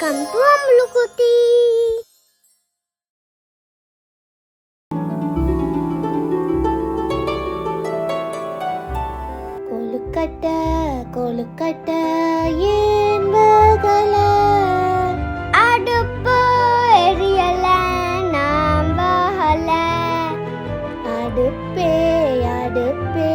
Welcome to அம்லுகுட்டி கொழுக்கட்ட கொழுக்கட்ட ஏன் வகல அடுப்பு எரியல நாம் வகல. அடுப்பே அடுப்பே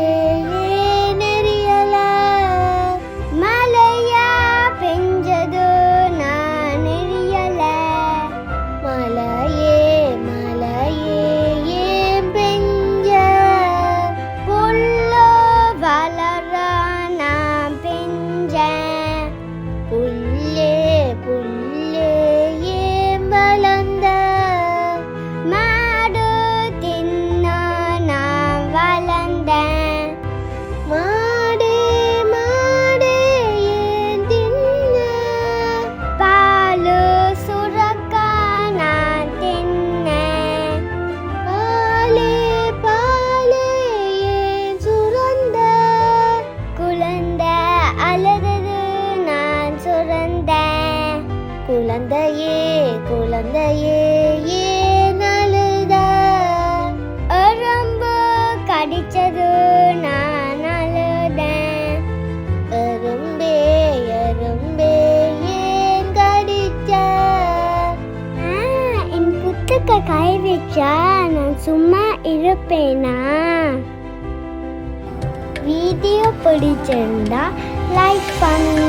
குழந்தையே குழந்தையே ஏன் அழுத? எறும்பு கடிச்சது நான் அழுதேன். எறும்பே எறும்பே ஏன் கடிச்ச? என் புத்துக்க கை வச்சா நான் சும்மா இருப்பேனா? வீடியோ பிடிச்சிருந்தா லைக் பண்ணுங்க.